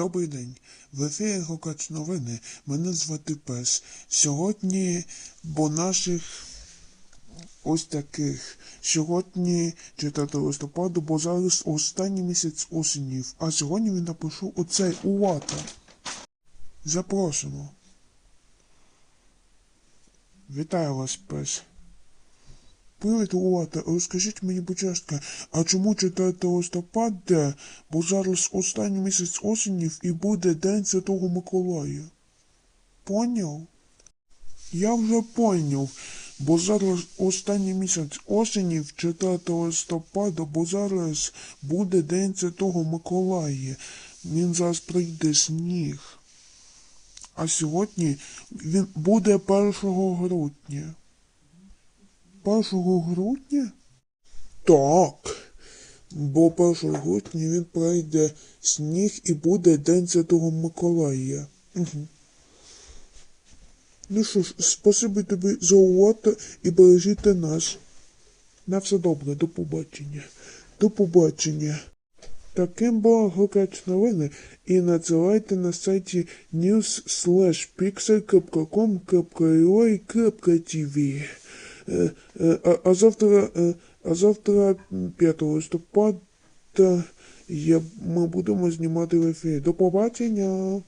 Добрий день. В ефірі Гукач новини. Мене звати Пес. Сьогодні, бо наших ось таких. Сьогодні 4 листопада, бо зараз останній місяць осенів. А сьогодні він напишу оцей Уата. Запрошуємо. Вітаю вас, пес. Улата, розкажіть мені, будь ласка, а чому 4 листопада, бо зараз останній місяць осенів і буде День Святого Миколая? Поняв? Я вже поняв, бо зараз останній місяць осенів, 4 листопада, бо зараз буде День Святого Миколая. Він зараз прийде сніг. А сьогодні він буде 1 грудня. 1 грудня? Так. Бо 1 грудня він пройде сніг і буде День Святого Миколая. Угу. Ну що ж, спасибі тобі за увагу і бережіть нас. На все добре, до побачення. До побачення. Таким було Гукач новини і надсилайте на сайті news.pixel.com.ua.tv а, а завтра, е, а завтра 5 листопада я, ми будемо знімати в ефірі. До побачення!